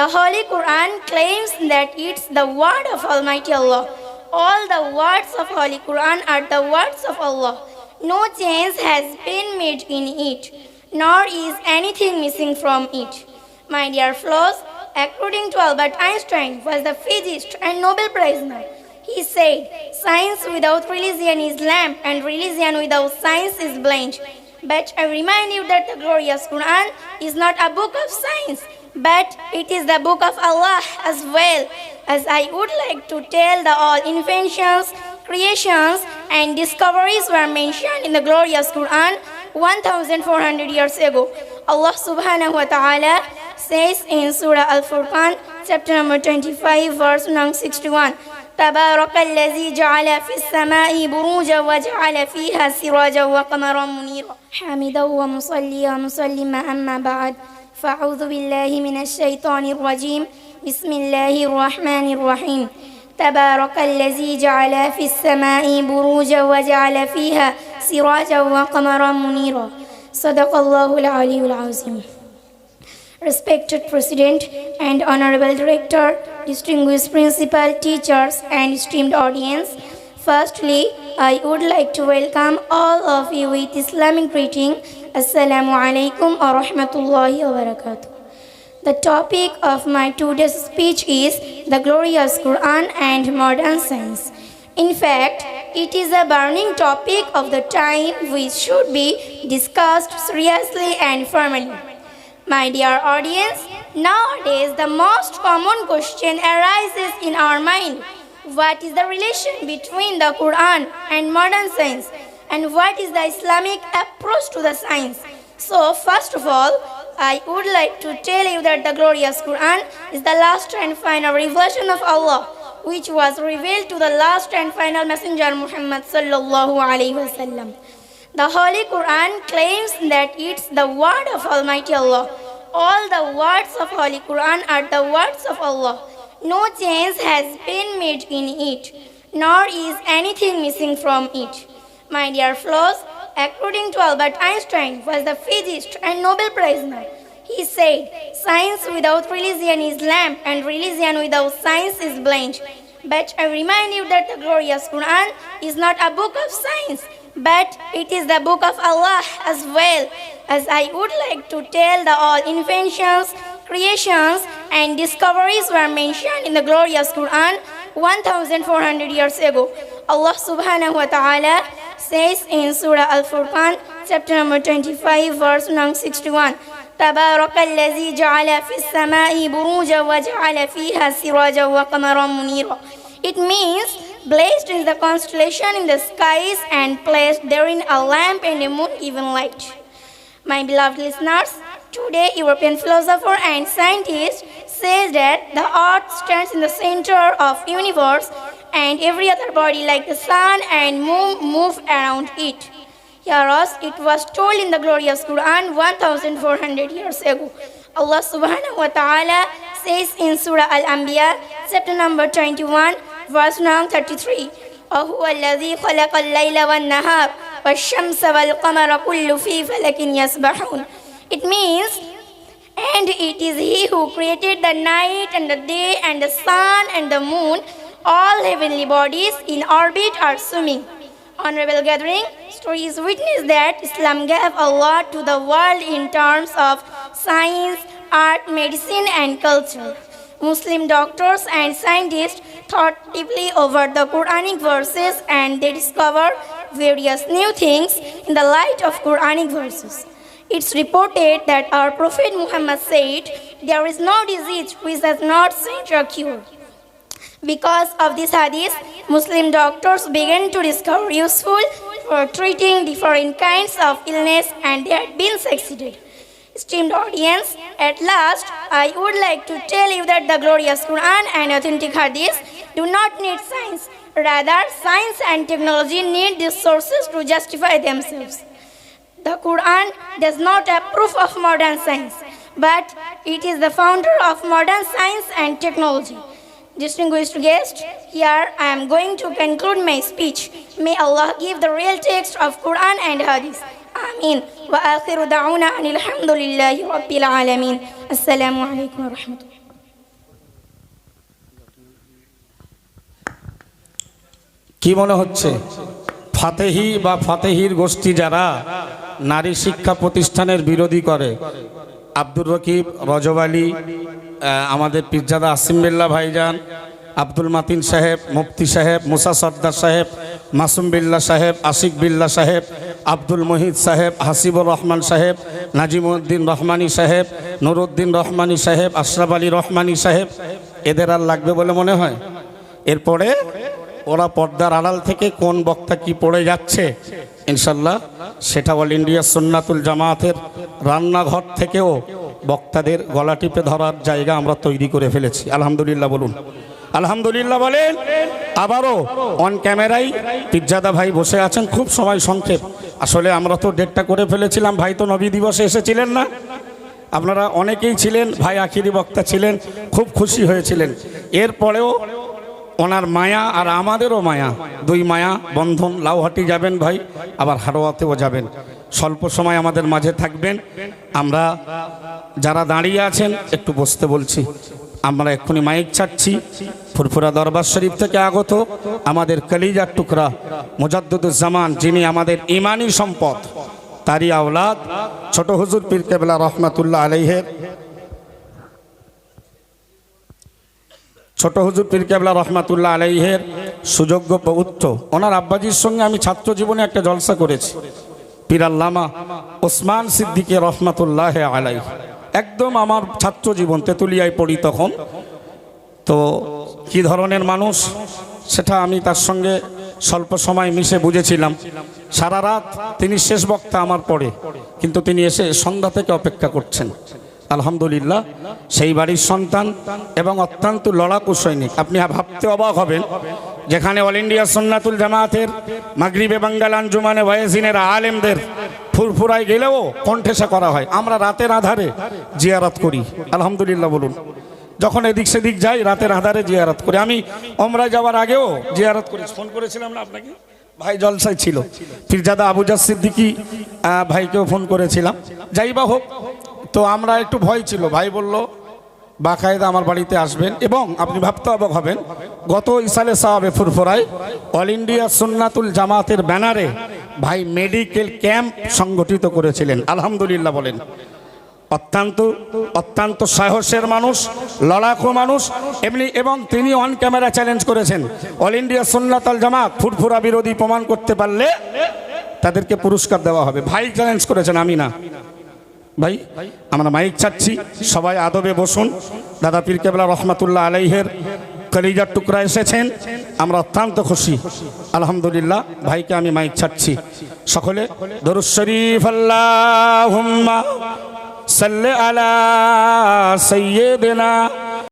The Holy Quran claims that it's the word of Almighty Allah. All the words of Holy Quran are the words of Allah. No change has been made in it, nor is anything missing from it. My dear fellows, according to Albert Einstein, was the physicist and Nobel Prize winner. He said, Science without religion is lamp, and religion without science is blind. But I remind you that the glorious Quran is not a book of science, but it is the book of Allah as well, as I would like to tell the all inventions, creations, and discoveries were mentioned in the glorious Quran 1400 years ago. Allah subhanahu wa ta'ala says in Surah Al Furqan, chapter number 25, verse 61. تبارك الذي جعل في السماء بروجا وجعل فيها سراجا وقمرا منيرا حامدا ومصليا مسلما أما بعد فأعوذ بالله من الشيطان الرجيم. بسم الله الرحمن الرحيم. تبارك الذي جعل في السماء بروجا وجعل فيها سراجا وقمرا منيرا. صدق الله العلي العظيم. Respected President and Honorable Director, distinguished principal, teachers, and esteemed audience, firstly, I would like to welcome all of you with Islamic greeting. Assalamu alaikum wa rahmatullahi wa barakatuh. The topic of my today's speech is the glorious Quran and modern science. In fact, it is a burning topic of the time which should be discussed seriously and firmly. My dear audience, nowadays the most common question arises in our mind. What is the relation between the Quran and modern science? And what is the Islamic approach to the science? So, first of all, I would like to tell you that the glorious Quran is the last and final revelation of Allah, which was revealed to the last and final messenger Muhammad sallallahu alaihi wasallam. The Holy Quran claims that it's the word of Almighty Allah. All the words of Holy Quran are the words of Allah. No change has been made in it, nor is anything missing from it. My dear fellows, according to Albert Einstein, was the physicist and Nobel Prize winner. He said, Science without religion is lamp, and religion without science is blind. But I remind you that the glorious Quran is not a book of science, but it is the book of Allah as well. As I would like to tell the all inventions, creations, and discoveries were mentioned in the glorious Quran 1400 years ago. Allah subhanahu wa ta'ala says in Surah Al-Furqan, chapter number 25, verse 61, تبارك الذي جعل في السماء بروجا وجعل فيها سراجا وقمرا منيرا It means blessed is the constellation in the skies and placed therein a lamp and a moon giving light. My beloved listeners, today European philosopher and scientist says that the earth stands in the center of universe and every other body like the sun and moon move around it. Hereas it was told in the glorious Quran 1400 years ago. Allah subhanahu wa ta'ala says in Surah Al-Anbiya, chapter number 21, verse number 33. وهو الذي خلق الليل والنهار والشمس والقمر كل في فلك يسبحون. It means, and it is He who created the night and the day and the sun and the moon, all heavenly bodies in orbit are swimming. Honorable gathering, stories witness that Islam gave a lot to the world in terms of science, art, medicine, and culture. Muslim doctors and scientists thought deeply over the Quranic verses and they discovered various new things in the light of Quranic verses. It's reported that our Prophet Muhammad said, There is no disease which has not seen a cure. Because of this hadith, Muslim doctors began to discover useful for treating different kinds of illness and they had been succeeded. Esteemed audience, at last, I would like to tell you that the glorious Quran and authentic hadith do not need science. Rather, science and technology need these sources to justify themselves. The Quran does not approve of modern science, but it is the founder of modern science and technology. Distinguished guest, here I am going to conclude my speech. May Allah give the real text of Quran and Hadith. Amin. Wa akhiru da'una anil hamdulillahi rabbil alameen. Assalamu alaikum wa rahmatullahi কি মনে হচ্ছে ফাতেহি বা ফাতেহির গোষ্ঠী যারা নারী শিক্ষা প্রতিষ্ঠানের বিরোধী করে। আব্দুর রকিব, রজব আলী আমাদের পিরজাদা আসিম বিল্লা ভাইজান, আব্দুল মাতিন সাহেব, মুফতি সাহেব, মুসা সর্দার সাহেব, মাসুম বিল্লা সাহেব, আশিক বিল্লা সাহেব, আব্দুল মহিদ সাহেব, হাসিবুর রহমান সাহেব, নাজিমুদ্দিন রহমানি সাহেব, নুরুদ্দিন রহমানি সাহেব, আশরাফ আলী রহমানি সাহেব, এদের আর লাগবে বলে মনে হয়? এরপরে ওরা পর্দার আড়াল থেকে কোন বক্তা কি পড়ে যাচ্ছে? ইনশাল্লাহ, সেটা অল ইন্ডিয়া সুন্নাতুল জামায়াতের রান্নাঘর থেকেও বক্তাদের গলা টিপে ধরার জায়গা আমরা তৈরি করে ফেলেছি। আলহামদুলিল্লাহ বলুন। আলহামদুলিল্লাহ বলেন, আবারও অন ক্যামেরায় পিজ্জাদা ভাই বসে আছেন, খুব সময় সংক্ষেপ। আসলে আমরা তো ডেটটা করে ফেলেছিলাম, ভাই তো নবী দিবসে এসেছিলেন না। আপনারা অনেকেই ছিলেন, ভাই আখিরি বক্তা ছিলেন, খুব খুশি হয়েছিলেন। এরপরেও ওনার মায়া আর আমাদেরও মায়া। দুই মায়া, বন্ধন লাউহাটি যাবেন ভাই, আবার হারোয়াতেও যাবেন। স্বল্প সময় আমাদের মাঝে থাকবেন। আমরা যারা দাঁড়িয়ে আছেন, একটু বসতে বলছি। আমরা এক্ষুনি মাইক ছাড়ছি। ফুরফুরা দরবার শরীফ থেকে আগত আমাদের কলিজার টুকরা মুজাদ্দুজ্জামান যিনি আমাদের ইমানি সম্পদ, তারই আওলাদ, ছোট হুজুর পীর কেবলা রহমাতুল্লাহ আলাইহের। ছোট হুজুর পীর কেবলা রহমাতুল্লাহ আলাইহের সুযোগ্য পৌত্র। ওনার আব্বাজির সঙ্গে আমি ছাত্র জীবনে একটা জলসা করেছি। পীর আল্লামা ওসমান সিদ্দিকে রহমাতুল্লাহ আলাই একদম আমার ছাত্র জীবন তেতুলিয়ায় পড়ি তখন। তো কি ধরনের মানুষ, সেটা আমি তার সঙ্গে স্বল্প সময় মিশে বুঝেছিলাম। সারা রাত তিনি শেষ বক্তা আমার পড়ে, কিন্তু তিনি এসে সন্ধ্যা থেকে অপেক্ষা করছেন। আলহামদুলিল্লাহ, সেই বাড়ির সন্তান এবং অত্যন্ত লড়াকু সৈনিক। আপনি ভাবতে অবাক হবেন, যেখানে অল ইন্ডিয়া সন্ন্যাতুল জামায়াতের মাগরিবে বাঙ্গাল আঞ্জুমানে ওয়াইজিনের আলেমদের ফুরফুরায় গেলেও কণ্ঠেসা করা হয়। আমরা রাতের আধারে জিয়ারত করি। আলহামদুলিল্লাহ বলুন, যখন এদিক সেদিক যাই, রাতের আধারে জিয়ারত করি। আমি ওমরায় যাওয়ার আগেও জিয়ারত করি। ফোন করেছিলাম না আপনাকে? ভাই জলসায় ছিল। ফিরজাদা আবুজার সিদ্দিকি ভাইকেও ফোন করেছিলাম। যাই বা হোক তো আমরা একটু ভয় ছিল। ভাই বলল, বাকায়দা আমার বাড়িতে আসবেন। এবং আপনি ভাবতে অবাক হবেন, গত ইসালে সাহাবে ফুরফুরায় অল ইন্ডিয়া সুন্নাতুল জামাতের ব্যানারে ভাই মেডিকেল ক্যাম্প সংগঠিত করেছিলেন। আলহামদুলিল্লাহ বলেন। অত্যন্ত অত্যন্ত সাহসের মানুষ, লড়াকু মানুষ, এমনি এবং তিনি অন ক্যামেরা চ্যালেঞ্জ করেছেন। অল ইন্ডিয়া সুন্নাতাল জামাত ফুরফুরা বিরোধী প্রমাণ করতে পারলে তাদেরকে পুরস্কার দেওয়া হবে। ভাই চ্যালেঞ্জ করেছেন, আমি না। ভাই, আমরা মাইক চাচ্ছি সবাই আদবে বসুন। দাদা পীর কেবলা রহমাতুল্লাহ আলাইহের কলিজার টুকরা এসেছেন, আমরা অত্যন্ত খুশি। আলহামদুলিল্লাহ, ভাইকে আমি মাইক ছাড়ছি। সকলে, দরুদ শরীফ, আল্লাহুম্মা সাল্লে আলা সাইয়্যিদিনা